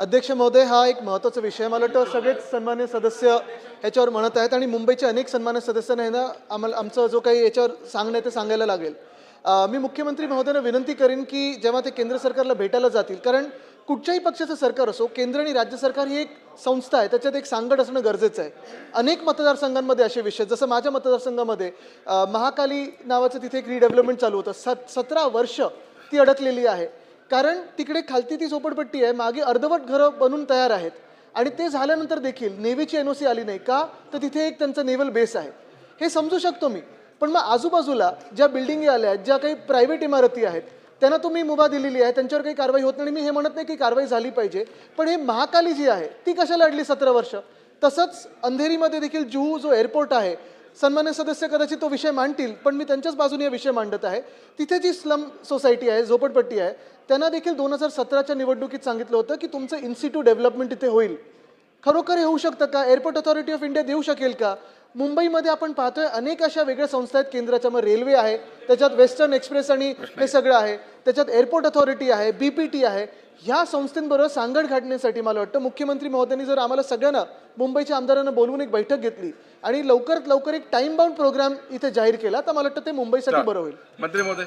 अध्यक्ष महोदय हा एक महत्त्वाचा विषय मला वाटतं सगळेच सन्मान्य सदस्य ह्याच्यावर म्हणत आहेत आणि मुंबईचे अनेक सन्मान्य सदस्यांना ना आम्हाला आमचं जो काही याच्यावर सांगणं आहे ते सांगायला लागेल. मी मुख्यमंत्री महोदयांना विनंती करेन की जेव्हा ते केंद्र सरकारला भेटायला जातील कारण कुठच्याही पक्षाचं सरकार असो केंद्र आणि राज्य सरकार ही एक संस्था आहे त्याच्यात एक सांगड असणं गरजेचं आहे. अनेक मतदारसंघांमध्ये असे विषय जसं माझ्या मतदारसंघामध्ये महाकाली नावाचं तिथे एक रिडेव्हलपमेंट चालू होतं. सत सतरा वर्ष ती अडकलेली आहे. कारण तिकडे खालती ती झोपडपट्टी आहे मागे अर्धवट घरं बनून तयार आहेत. आणि ते झाल्यानंतर देखील नेव्हीची एन ओ सी आली नाही का तर तिथे एक त्यांचा नेव्हल बेस आहे. हे समजू शकतो मी. पण मग आजूबाजूला ज्या बिल्डिंगी आल्या आहेत ज्या काही प्रायव्हेट इमारती आहेत त्यांना तुम्ही मुभा दिलेली आहे त्यांच्यावर काही कारवाई होत नाही. मी हे म्हणत नाही की कारवाई झाली पाहिजे पण हे महाकाली जी आहे ती कशाला अडली सतरा वर्ष? तसंच अंधेरीमध्ये देखील जुहू जो एअरपोर्ट आहे सन्मान्य सदस्य कदाचित तो विषय मांडतील पण मी त्यांच्याच बाजूने हा विषय मांडत आहे. तिथे जी स्लम सोसायटी आहे झोपडपट्टी आहे त्यांना देखील दोन हजार सतराच्या निवडणुकीत सांगितलं होतं की तुमचं इन्स्टिट्यूट डेव्हलपमेंट इथे होईल. खरोखर हे होऊ शकतं का? एअरपोर्ट अथॉरिटी ऑफ इंडिया देऊ शकेल का? मुंबईमध्ये आपण पाहतोय अनेक अशा वेगळ्या संस्था आहेत. केंद्राच्या मग रेल्वे आहे त्याच्यात वेस्टर्न एक्सप्रेस आणि हे सगळं आहे. त्याच्यात एअरपोर्ट अथॉरिटी आहे बी पी टी आहे. ह्या संस्थेंबरोबर सांगड घालण्यासाठी मला वाटतं मुख्यमंत्री महोदयांनी जर आम्हाला सगळ्यांना मुंबईच्या आमदारांना बोलवून एक बैठक घेतली आणि लवकरात लवकर एक टाइम बाउंड प्रोग्राम इथे जाहीर केला तर मला वाटतं ते मुंबईसाठी बरं होईल. मंत्री महोदय.